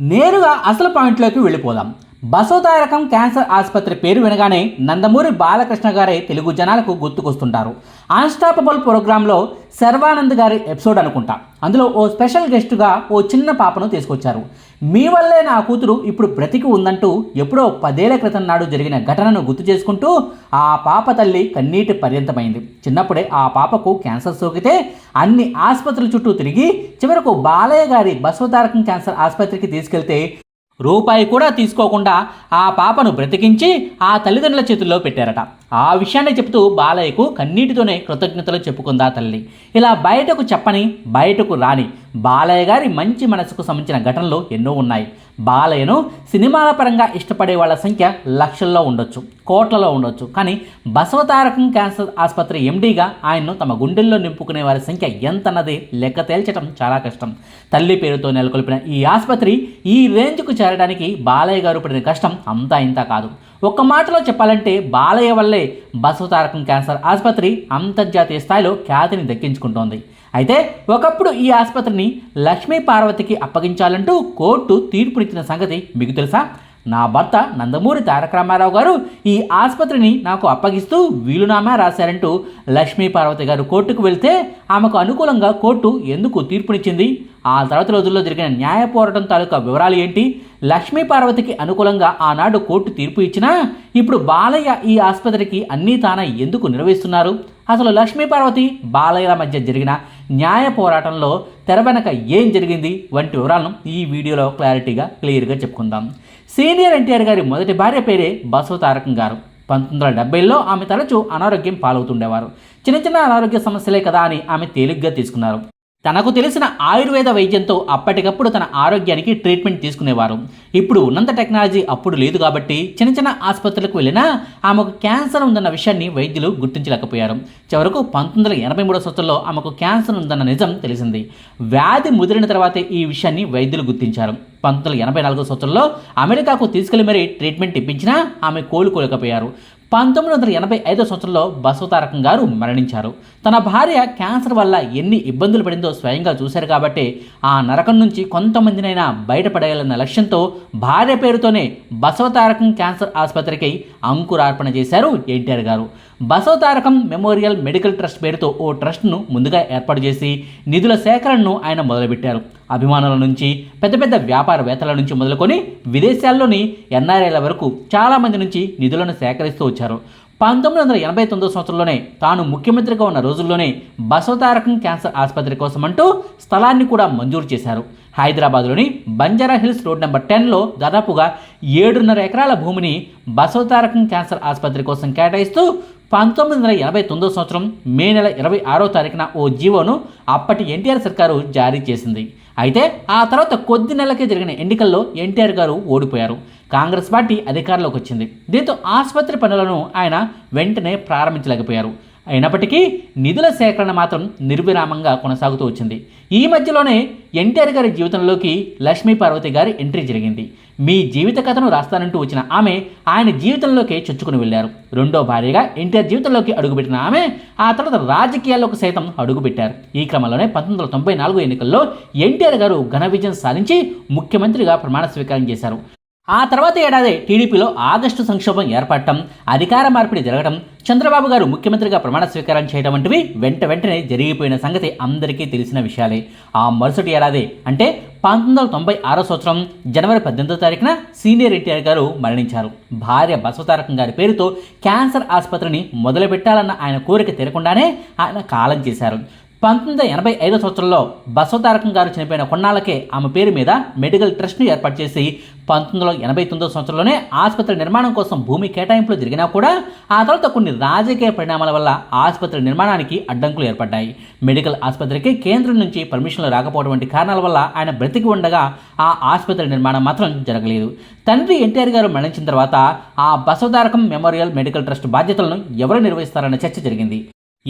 నేరుగా అసలు పాయింట్లోకి వెళ్ళిపోదాం. బసోదారకం క్యాన్సర్ ఆసుపత్రి పేరు వినగానే నందమూరి బాలకృష్ణ గారే తెలుగు జనాలకు గుర్తుకొస్తుంటారు. అన్స్టాపబుల్ ప్రోగ్రాంలో సర్వానంద్ గారి ఎపిసోడ్ అనుకుంటా. అందులో ఓ స్పెషల్ గెస్టుగా ఓ చిన్న పాపను తీసుకొచ్చారు. మీ వల్లే నా కూతురు ఇప్పుడు బ్రతికి ఉందంటూ ఎప్పుడో పదేళ్ళ క్రితం నాడు జరిగిన ఘటనను గుర్తు చేసుకుంటూ ఆ పాప తల్లి కన్నీటి పర్యంతమైంది. చిన్నప్పుడే ఆ పాపకు క్యాన్సర్ సోకితే అన్ని ఆసుపత్రుల చుట్టూ తిరిగి చివరకు బాలయ్య గారి బసవతారకం క్యాన్సర్ ఆసుపత్రికి తీసుకెళ్తే రూపాయి కూడా తీసుకోకుండా ఆ పాపను బ్రతికించి ఆ తల్లిదండ్రుల చేతుల్లో పెట్టారట. ఆ విషయాన్ని చెబుతూ బాలయ్యకు కన్నీటితోనే కృతజ్ఞతలు చెప్పుకుందా తల్లి. ఇలా బయటకు చెప్పని బయటకు రాని బాలయ్య గారి మంచి మనసుకు సంబంధించిన ఘటనలు ఎన్నో ఉన్నాయి. బాలయ్యను సినిమాల పరంగా ఇష్టపడే వాళ్ళ సంఖ్య లక్షల్లో ఉండొచ్చు కోట్లలో ఉండొచ్చు. కానీ బసవతారకం క్యాన్సర్ ఆసుపత్రి ఎండీగా ఆయన్ను తమ గుండెల్లో నింపుకునే వారి సంఖ్య ఎంతన్నది లెక్క తేల్చడం చాలా కష్టం. తల్లి పేరుతో నెలకొల్పిన ఈ ఆసుపత్రి ఈ రేంజ్కు చేరడానికి బాలయ్య గారు పడిన కష్టం అంతా ఇంత కాదు. ఒక్క మాటలో చెప్పాలంటే బాలయ్య వల్లే బసవతారకం క్యాన్సర్ ఆసుపత్రి అంతర్జాతీయ స్థాయిలో ఖ్యాతిని దక్కించుకుంటోంది. అయితే ఒకప్పుడు ఈ ఆసుపత్రిని లక్ష్మీ పార్వతికి అప్పగించాలంటూ కోర్టు తీర్పునిచ్చిన సంగతి మీకు తెలుసా? నా భర్త నందమూరి తారక రామారావు గారు ఈ ఆసుపత్రిని నాకు అప్పగిస్తూ వీలునామా రాశారంటూ లక్ష్మీ పార్వతి గారు కోర్టుకు వెళ్తే ఆమెకు అనుకూలంగా కోర్టు ఎందుకు తీర్పునిచ్చింది? ఆ తర్వాత రోజుల్లో జరిగిన న్యాయ పోరాటం తాలూకా వివరాలు ఏంటి? లక్ష్మీ పార్వతికి అనుకూలంగా ఆనాడు కోర్టు తీర్పు ఇచ్చినా ఇప్పుడు బాలయ్య ఈ ఆసుపత్రికి అన్నీ తాన ఎందుకు నిర్వహిస్తున్నారు? అసలు లక్ష్మీ పార్వతి బాలయ్యల మధ్య జరిగిన న్యాయ పోరాటంలో తెర వెనక ఏం జరిగింది? వంటి వివరాలను ఈ వీడియోలో క్లారిటీగా క్లియర్గా చెప్పుకుందాం. సీనియర్ ఎన్టీఆర్ గారి మొదటి భార్య పేరే బసవతారకం గారు. పంతొమ్మిది వందల డెబ్బైలో ఆమె తరచూ అనారోగ్యం పాలవుతుండేవారు. చిన్న చిన్న అనారోగ్య సమస్యలే కదా అని ఆమె తేలిగ్గా తీసుకున్నారు. తనకు తెలిసిన ఆయుర్వేద వైద్యంతో అప్పటికప్పుడు తన ఆరోగ్యానికి ట్రీట్మెంట్ తీసుకునేవారు. ఇప్పుడు ఉన్నంత టెక్నాలజీ అప్పుడు లేదు కాబట్టి చిన్న చిన్న ఆసుపత్రులకు వెళ్ళినా ఆమెకు క్యాన్సర్ ఉందన్న విషయాన్ని వైద్యులు గుర్తించలేకపోయారు. చివరకు పంతొమ్మిది వందల ఎనభై మూడో సంవత్సరంలో ఆమెకు క్యాన్సర్ ఉందన్న నిజం తెలిసింది. వ్యాధి ముదిరిన తర్వాతే ఈ విషయాన్ని వైద్యులు గుర్తించారు. పంతొమ్మిది వందల ఎనభై నాలుగో సంవత్సరంలో అమెరికాకు తీసుకెళ్ళి మరీ ట్రీట్మెంట్ ఇప్పించినా ఆమె కోలుకోలేకపోయారు. పంతొమ్మిది వందల ఎనభై ఐదో సంవత్సరంలో బసవతారకం గారు మరణించారు. తన భార్య క్యాన్సర్ వల్ల ఎన్ని ఇబ్బందులు పడిందో స్వయంగా చూశారు కాబట్టి ఆ నరకం నుంచి కొంతమందినైనా బయటపడేయాలన్న లక్ష్యంతో భార్య పేరుతోనే బసవతారకం క్యాన్సర్ ఆసుపత్రికి అంకురార్పణ చేశారు ఎన్టీఆర్ గారు. బసవతారకం మెమోరియల్ మెడికల్ ట్రస్ట్ పేరుతో ఓ ట్రస్ట్ను ముందుగా ఏర్పాటు చేసి నిధుల సేకరణను ఆయన మొదలుపెట్టారు. అభిమానుల నుంచి పెద్ద పెద్ద వ్యాపారవేత్తల నుంచి మొదలుకొని విదేశాల్లోని ఎన్ఆర్ఐల వరకు చాలామంది నుంచి నిధులను సేకరిస్తూ వచ్చారు. పంతొమ్మిది వందల ఎనభై తొమ్మిదో సంవత్సరంలోనే తాను ముఖ్యమంత్రిగా ఉన్న రోజుల్లోనే బసవతారకం క్యాన్సర్ ఆసుపత్రి కోసం అంటూ స్థలాన్ని కూడా మంజూరు చేశారు. హైదరాబాద్లోని బంజారా హిల్స్ రోడ్ నెంబర్ టెన్లో దాదాపుగా ఏడున్నర ఎకరాల భూమిని బసవతారకం క్యాన్సర్ ఆసుపత్రి కోసం కేటాయిస్తూ పంతొమ్మిది వందల ఎనభై తొమ్మిదో సంవత్సరం మే నెల ఇరవై ఆరో తారీఖున ఓ జీవోను అప్పటి ఎన్టీఆర్ సర్కారు జారీ చేసింది. అయితే ఆ తర్వాత కొద్ది నెలలకే జరిగిన ఎన్నికల్లో ఎన్టీఆర్ గారు ఓడిపోయారు. కాంగ్రెస్ పార్టీ అధికారంలోకి వచ్చింది. దీంతో ఆసుపత్రి పనులను ఆయన వెంటనే ప్రారంభించలేకపోయారు. అయినప్పటికీ నిధుల సేకరణ మాత్రం నిర్విరామంగా కొనసాగుతూ వచ్చింది. ఈ మధ్యలోనే ఎన్టీఆర్ గారి జీవితంలోకి లక్ష్మీ పార్వతి గారి ఎంట్రీ జరిగింది. మీ జీవిత కథను రాస్తానంటూ వచ్చిన ఆమె ఆయన జీవితంలోకి చొచ్చుకుని వెళ్ళారు. రెండో భార్యగా ఎన్టీఆర్ జీవితంలోకి అడుగుపెట్టిన ఆమె ఆ తర్వాత రాజకీయాల్లోకి సైతం అడుగుపెట్టారు. ఈ క్రమంలోనే పంతొమ్మిది వందల తొంభై నాలుగు ఎన్నికల్లో ఎన్టీఆర్ గారు ఘన విజయం సాధించి ముఖ్యమంత్రిగా ప్రమాణ స్వీకారం చేశారు. ఆ తర్వాత ఏడాది టీడీపీలో ఆగస్టు సంక్షోభం ఏర్పడటం అధికార మార్పిడి జరగడం చంద్రబాబు గారు ముఖ్యమంత్రిగా ప్రమాణ స్వీకారం చేయడం వంటివి వెంట వెంటనే జరిగిపోయిన సంగతి అందరికీ తెలిసిన విషయాలే. ఆ మరుసటి ఏడాది అంటే పంతొమ్మిది వందల తొంభై ఆరో సంవత్సరం జనవరి పద్దెనిమిదో తారీఖున సీనియర్ ఎన్టీఆర్ గారు మరణించారు. భార్య బసవతారకం గారి పేరుతో క్యాన్సర్ ఆసుపత్రిని మొదలుపెట్టాలన్న ఆయన కోరిక తీరకుండానే ఆయన కాలం చేశారు. పంతొమ్మిది వందల ఎనభై ఐదో సంవత్సరంలో బసవతారకం గారు చనిపోయిన కొన్నాళ్ళకే ఆమె పేరు మీద మెడికల్ ట్రస్ట్ను ఏర్పాటు చేసి పంతొమ్మిది వందల ఎనభై తొమ్మిదో సంవత్సరంలోనే ఆసుపత్రి నిర్మాణం కోసం భూమి కేటాయింపులు జరిగినా కూడా ఆ తర్వాత కొన్ని రాజకీయ పరిణామాల వల్ల ఆసుపత్రి నిర్మాణానికి అడ్డంకులు ఏర్పడ్డాయి. మెడికల్ ఆసుపత్రికి కేంద్రం నుంచి పర్మిషన్లు రాకపోవడం వంటి కారణాల వల్ల ఆయన బ్రతికి ఉండగా ఆ ఆసుపత్రి నిర్మాణం మాత్రం జరగలేదు. తండ్రి ఎన్టీఆర్ గారు మరణించిన తర్వాత ఆ బసవతారకం మెమోరియల్ మెడికల్ ట్రస్ట్ బాధ్యతలను ఎవరు నిర్వహిస్తారన్న చర్చ జరిగింది.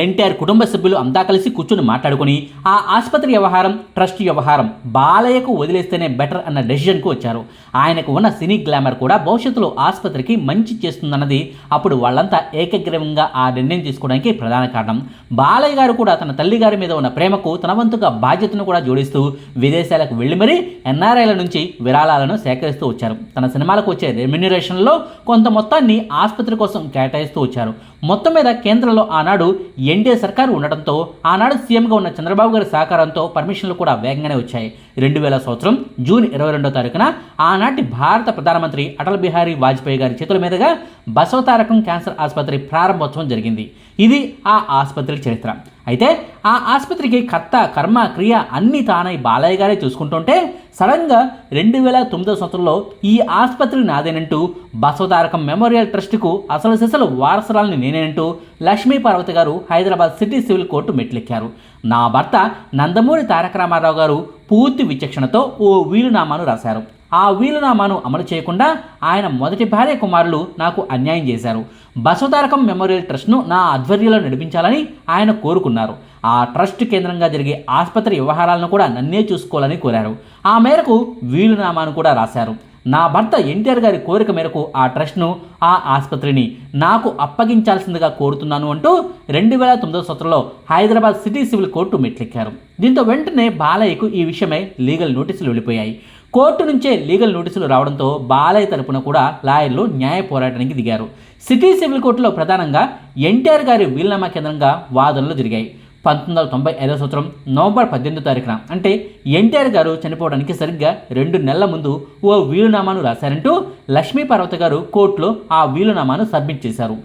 ఎన్టీఆర్ కుటుంబ సభ్యులు అంతా కలిసి కూర్చుని మాట్లాడుకుని ఆ ఆసుపత్రి వ్యవహారం ట్రస్ట్ వ్యవహారం బాలయ్యకు వదిలేస్తేనే బెటర్ అన్న డెసిషన్కు వచ్చారు. ఆయనకు ఉన్న సినీ గ్లామర్ కూడా భవిష్యత్తులో ఆసుపత్రికి మంచి చేస్తుందన్నది అప్పుడు వాళ్ళంతా ఏకగ్రీవంగా ఆ నిర్ణయం తీసుకోవడానికి ప్రధాన కారణం. బాలయ్య గారు కూడా తన తల్లి గారి మీద ఉన్న ప్రేమకు తన వంతుగా బాధ్యతను కూడా జోడిస్తూ విదేశాలకు వెళ్ళి మరీ ఎన్ఆర్ఐల నుంచి విరాళాలను సేకరిస్తూ వచ్చారు. తన సినిమాలకు వచ్చే రెమ్యునరేషన్లో కొంత మొత్తాన్ని ఆసుపత్రి కోసం కేటాయిస్తూ వచ్చారు. మొత్తం మీద కేంద్రంలో ఆనాడు ఎన్డీఏ సర్కారు ఉండటంతో ఆనాడు సీఎంగా ఉన్న చంద్రబాబు గారి సహకారంతో పర్మిషన్లు కూడా వేగంగానే వచ్చాయి. రెండు వేల సంవత్సరం జూన్ ఇరవై రెండో తారీఖున ఆనాటి భారత ప్రధానమంత్రి అటల్ బిహారీ వాజ్పేయి గారి చేతుల మీదుగా బసవతారకం క్యాన్సర్ ఆసుపత్రి ప్రారంభోత్సవం జరిగింది. ఇది ఆ ఆసుపత్రి చరిత్ర. అయితే ఆ ఆసుపత్రికి కర్త కర్మ క్రియ అన్ని తానై బాలయ్య గారే చూసుకుంటుంటే సడన్గా రెండు వేల తొమ్మిదో సంవత్సరంలో ఈ ఆసుపత్రి నాదేనంటూ బసవతారకం మెమోరియల్ ట్రస్ట్కు అసలు సిసలు వారసరాలని నేనేనంటూ లక్ష్మీ పార్వతి గారు హైదరాబాద్ సిటీ సివిల్ కోర్టు మెట్లెక్కారు. నా భర్త నందమూరి తారక రామారావు గారు పూర్తి విచక్షణతో ఓ వీలునామాను రాశారు. ఆ వీలునామాను అమలు చేయకుండా ఆయన మొదటి భార్య కుమారులు నాకు అన్యాయం చేశారు. బసవతారకం మెమోరియల్ ట్రస్ట్ను నా ఆధ్వర్యంలో నడిపించాలని ఆయన కోరుకున్నారు. ఆ ట్రస్ట్ కేంద్రంగా జరిగే ఆసుపత్రి వ్యవహారాలను కూడా నన్నే చూసుకోవాలని కోరారు. ఆ మేరకు వీలునామాను కూడా రాశారు. నా భర్త ఎన్టీఆర్ గారి కోరిక మేరకు ఆ ట్రస్ట్ను ఆ ఆసుపత్రిని నాకు అప్పగించాల్సిందిగా కోరుతున్నాను అంటూ రెండు వేల తొమ్మిదో సంవత్సరంలో హైదరాబాద్ సిటీ సివిల్ కోర్టు మెట్లెక్కారు. దీంతో వెంటనే బాలయ్యకు ఈ విషయమై లీగల్ నోటీసులు వెళ్ళిపోయాయి. కోర్టు నుంచే లీగల్ నోటీసులు రావడంతో బాలయ్య తరపున కూడా లాయర్లు న్యాయ పోరాటానికి దిగారు. సిటీ సివిల్ కోర్టులో ప్రధానంగా ఎన్టీఆర్ గారి వీలునామా కేంద్రంగా వాదనలు జరిగాయి. పంతొమ్మిది వందల తొంభై ఐదో సంవత్సరం నవంబర్ పద్దెనిమిదో తారీఖున. అంటే ఎన్టీఆర్ గారు చనిపోవడానికి సరిగ్గా రెండు నెలల ముందు ఓ వీలునామాను రాశారంటూ లక్ష్మీ పార్వతి గారు కోర్టులో ఆ వీలునామాను సబ్మిట్ చేశారు.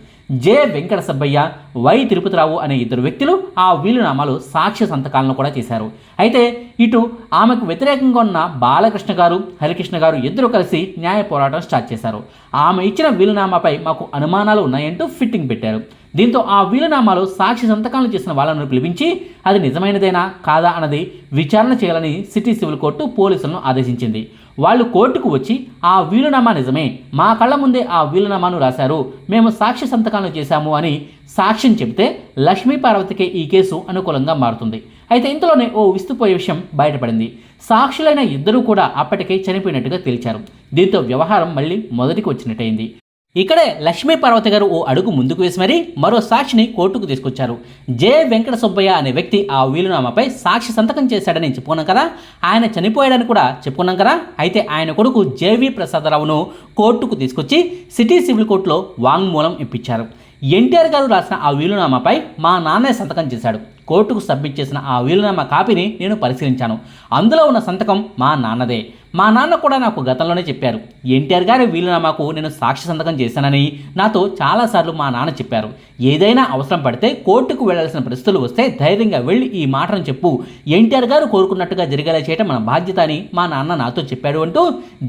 జె. వెంకట సబ్బయ్య వై. తిరుపతిరావు అనే ఇద్దరు వ్యక్తులు ఆ వీలునామాలు సాక్ష్య సంతకాలను కూడా చేశారు. అయితే ఇటు ఆమెకు వ్యతిరేకంగా ఉన్న బాలకృష్ణ గారు హరికృష్ణ గారు ఇద్దరు కలిసి న్యాయ పోరాటం స్టార్ట్ చేశారు. ఆమె ఇచ్చిన వీలునామాపై మాకు అనుమానాలు ఉన్నాయంటూ ఫిట్టింగ్ పెట్టారు. దీంతో ఆ వీలునామాలో సాక్షి సంతకాలు చేసిన వాళ్ళను పిలిపించి అది నిజమైనదేనా? కాదా? అన్నది విచారణ చేయాలని సిటీ సివిల్ కోర్టు పోలీసులను ఆదేశించింది. వాళ్ళు కోర్టుకు వచ్చి ఆ వీలునామా నిజమే. మా కళ్ళ ముందే ఆ వీలునామాను రాశారు. మేము సాక్షి సంతకాలను చేశాము అని సాక్ష్యం చెబితే లక్ష్మీ పార్వతికే ఈ కేసు అనుకూలంగా మారుతుంది. అయితే ఇంతలోనే ఓ విస్తుపోయే విషయం బయటపడింది. సాక్షులైన ఇద్దరూ కూడా అప్పటికే చనిపోయినట్టుగా తేల్చారు. దీంతో వ్యవహారం మళ్ళీ మొదటికి వచ్చినట్టయింది. ఇక్కడే లక్ష్మీ పార్వతి గారు ఓ అడుగు ముందుకు వేసి మరీ మరో సాక్షిని కోర్టుకు తీసుకొచ్చారు. జె వెంకట సుబ్బయ్య అనే వ్యక్తి ఆ వీలునామాపై సాక్షి సంతకం చేశాడని చెప్పుకున్నాం కదా? ఆయన చనిపోయాడని కూడా చెప్పుకున్నాం కదా? అయితే ఆయన కొడుకు జేవి ప్రసాదరావును కోర్టుకు తీసుకొచ్చి సిటీ సివిల్ కోర్టులో వాంగ్మూలం ఇప్పించారు. ఎన్టీఆర్ గారు రాసిన ఆ వీలునామాపై మా నాన్నే సంతకం చేశాడు. కోర్టుకు సబ్మిట్ చేసిన ఆ వీలునామా కాపీని నేను పరిశీలించాను. అందులో ఉన్న సంతకం మా నాన్నదే. మా నాన్న కూడా నాకు గతంలోనే చెప్పారు. ఎన్టీఆర్ గారి వీలునామాకు నేను సాక్షి సంతకం చేశానని నాతో చాలాసార్లు మా నాన్న చెప్పారు. ఏదైనా అవసరం పడితే కోర్టుకు వెళ్ళాల్సిన పరిస్థితులు వస్తే ధైర్యంగా వెళ్ళి ఈ మాటను చెప్పు. ఎన్టీఆర్ గారు కోరుకున్నట్టుగా జరిగేలా చేయటం మన బాధ్యత అని మా నాన్న నాతో చెప్పాడు అంటూ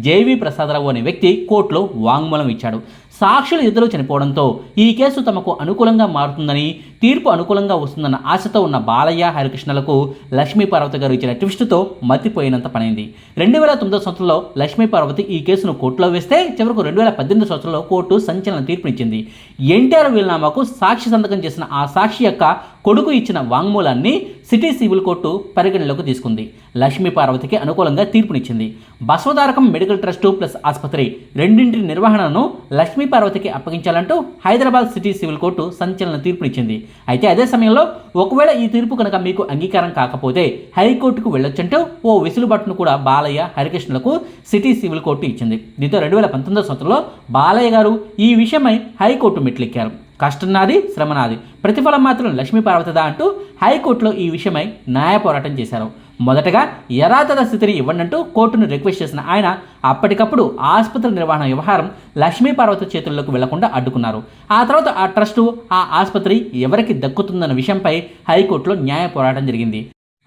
జేవి ప్రసాదరావు అనే వ్యక్తి కోర్టులో వాంగ్మూలం ఇచ్చాడు. సాక్షులు ఇద్దరు చనిపోవడంతో ఈ కేసు తమకు అనుకూలంగా మారుతుందని తీర్పు అనుకూలంగా వస్తుందన్న ఆశతో ఉన్న బాలయ్య హరికృష్ణలకు లక్ష్మీ పార్వతి గారు ఇచ్చిన ట్విస్టుతో మతిపోయినంత పనైంది. రెండు వేల తొమ్మిదో సంవత్సరంలో లక్ష్మీ పార్వతి ఈ కేసును కోర్టులో వేస్తే చివరకు రెండు వేల పద్దెనిమిది సంవత్సరంలో కోర్టు సంచలన తీర్పునిచ్చింది. ఎన్టీఆర్ వీలునామాకు సాక్షి సంతకం చేసిన ఆ సాక్షి యొక్క కొడుకు ఇచ్చిన వాంగ్మూలాన్ని సిటీ సివిల్ కోర్టు పరిగణలోకి తీసుకుంది. లక్ష్మీ పార్వతికి అనుకూలంగా తీర్పునిచ్చింది. బసవతారకం మెడికల్ ట్రస్టు ప్లస్ ఆసుపత్రి రెండింటి నిర్వహణను లక్ష్మీ పార్వతికి అప్పగించాలంటూ హైదరాబాద్ సిటీ సివిల్ కోర్టు సంచలన తీర్పునిచ్చింది. అయితే అదే సమయంలో ఒకవేళ ఈ తీర్పు కనుక మీకు అంగీకారం కాకపోతే హైకోర్టుకు వెళ్ళొచ్చంటూ ఓ వెసులుబాటును కూడా బాలయ్య హరికృష్ణులకు సిటీ సివిల్ కోర్టు ఇచ్చింది. దీంతో రెండు వేల పంతొమ్మిదో సంవత్సరంలో బాలయ్య గారు ఈ విషయమై హైకోర్టు మెట్లెక్కారు. కష్టం నాది శ్రమ నాది ప్రతిఫలం మాత్రం లక్ష్మీ పార్వతిదా అంటూ హైకోర్టులో ఈ విషయమై న్యాయ పోరాటం చేశారు. మొదటగా యథాతథ స్థితిని ఇవ్వండంటూ కోర్టును రిక్వెస్ట్ చేసిన ఆయన అప్పటికప్పుడు ఆసుపత్రి నిర్వహణ వ్యవహారం లక్ష్మీ పార్వతి చేతుల్లోకి వెళ్ళకుండా అడ్డుకున్నారు. ఆ తర్వాత ఆ ట్రస్టు ఆ ఆసుపత్రి ఎవరికి దక్కుతుందన్న విషయంపై హైకోర్టులో న్యాయ పోరాటం జరిగింది.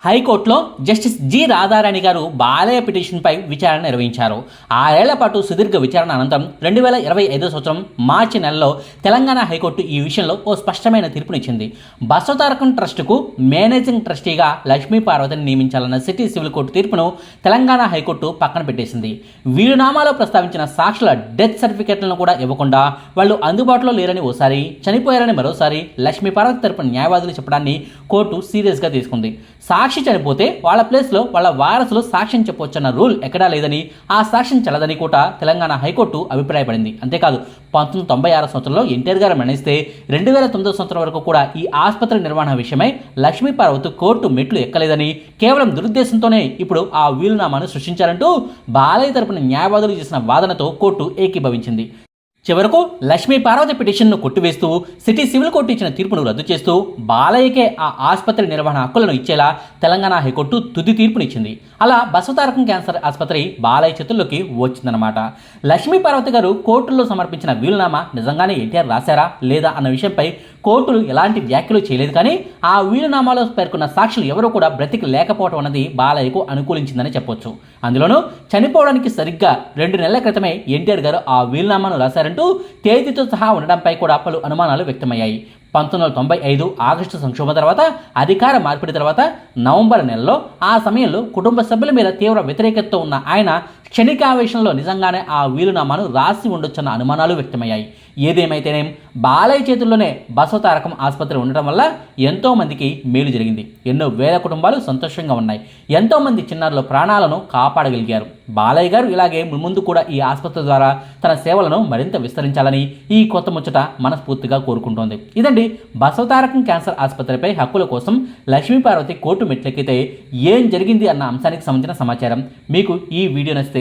హైకోర్టులో జస్టిస్ జి రాధారాణి గారు బాలయ్య పిటిషన్పై విచారణ నిర్వహించారు. ఆరేళ్ళ పాటు సుదీర్ఘ విచారణ అనంతరం రెండు వేల ఇరవై ఐదో సంవత్సరం మార్చి నెలలో తెలంగాణ హైకోర్టు ఈ విషయంలో ఓ స్పష్టమైన తీర్పునిచ్చింది. బసవతారకం ట్రస్టుకు మేనేజింగ్ ట్రస్టీగా లక్ష్మీ పార్వతిని నియమించాలన్న సిటీ సివిల్ కోర్టు తీర్పును తెలంగాణ హైకోర్టు పక్కన పెట్టేసింది. వీరునామాలో ప్రస్తావించిన సాక్షుల డెత్ సర్టిఫికెట్లను కూడా ఇవ్వకుండా వాళ్ళు అందుబాటులో లేరని ఓసారి చనిపోయారని మరోసారి లక్ష్మీ పార్వతి తరపున న్యాయవాదులు చెప్పడాన్ని కోర్టు సీరియస్గా తీసుకుంది. సాక్షి చనిపోతే వాళ్ళ ప్లేస్లో వాళ్ళ వారసులు సాక్ష్యం చెప్పొచ్చన్న రూల్ ఎక్కడా లేదని ఆ సాక్ష్యం చెల్లదని కూడా తెలంగాణ హైకోర్టు అభిప్రాయపడింది. అంతేకాదు పంతొమ్మిది తొంభై ఆరు సంవత్సరంలో ఎన్టీఆర్ గారు మరణిస్తే రెండు వేల తొమ్మిదో సంవత్సరం వరకు కూడా ఈ ఆసుపత్రి నిర్వహణ విషయమై లక్ష్మీ పార్వతి కోర్టు మెట్లు ఎక్కలేదని కేవలం దురుద్దేశంతోనే ఇప్పుడు ఆ వీలునామాను సృష్టించారంటూ బాలయ్య తరపున న్యాయవాదులు చేసిన వాదనతో కోర్టు ఏకీభవించింది. చివరకు లక్ష్మీ పార్వతి పిటిషన్ను కొట్టివేస్తూ సిటీ సివిల్ కోర్టు ఇచ్చిన తీర్పును రద్దు చేస్తూ బాలయ్యకే ఆ ఆసుపత్రి నిర్వహణ హక్కులను ఇచ్చేలా తెలంగాణ హైకోర్టు తుది తీర్పునిచ్చింది. అలా బసవతారకం క్యాన్సర్ ఆసుపత్రి బాలయ్య చేతుల్లోకి వచ్చిందనమాట లక్ష్మీ పార్వతి గారు కోర్టుల్లో సమర్పించిన వీలునామా నిజంగానే ఎన్టీఆర్ రాశారా లేదా అన్న విషయంపై కోర్టులు ఎలాంటి వ్యాఖ్యలు చేయలేదు కానీ ఆ వీలునామాలో పేర్కొన్న సాక్షులు ఎవరూ కూడా బ్రతికి లేకపోవడం అన్నది బాలయ్యకు అనుకూలించిందని చెప్పొచ్చు. అందులోనూ చనిపోవడానికి సరిగ్గా రెండు నెలల క్రితమే ఎన్టీఆర్ గారు ఆ వీలునామాను రాశారంటూ తేదీతో సహా ఉండడంపై కూడా పలు అనుమానాలు వ్యక్తమయ్యాయి. పంతొమ్మిది వందల తొంభై ఐదు ఆగస్టు సంక్షోభం తర్వాత అధికార మార్పిడి తర్వాత నవంబర్ నెలలో ఆ సమయంలో కుటుంబ సభ్యుల మీద తీవ్ర వ్యతిరేకతతో ఉన్న ఆయన క్షణికావేశంలో నిజంగానే ఆ వీలునామాను రాసి ఉండొచ్చన్న అనుమానాలు వ్యక్తమయ్యాయి. ఏదేమైతేనేం బాలయ్య చేతుల్లోనే బసవతారకం ఆసుపత్రి ఉండటం వల్ల ఎంతోమందికి మేలు జరిగింది. ఎన్నో వేల కుటుంబాలు సంతోషంగా ఉన్నాయి. ఎంతోమంది చిన్నారుల ప్రాణాలను కాపాడగలిగారు. బాలయ్య గారు ఇలాగే ముందు కూడా ఈ ఆసుపత్రి ద్వారా తన సేవలను మరింత విస్తరించాలని ఈ కొత్త ముచ్చట మనస్ఫూర్తిగా కోరుకుంటోంది. ఇదండి బసవతారకం క్యాన్సర్ ఆసుపత్రిపై హక్కుల కోసం లక్ష్మీపార్వతి కోర్టు మెట్లెక్కితే ఏం జరిగింది అన్న అంశానికి సంబంధించిన సమాచారం. మీకు ఈ వీడియో నచ్చితే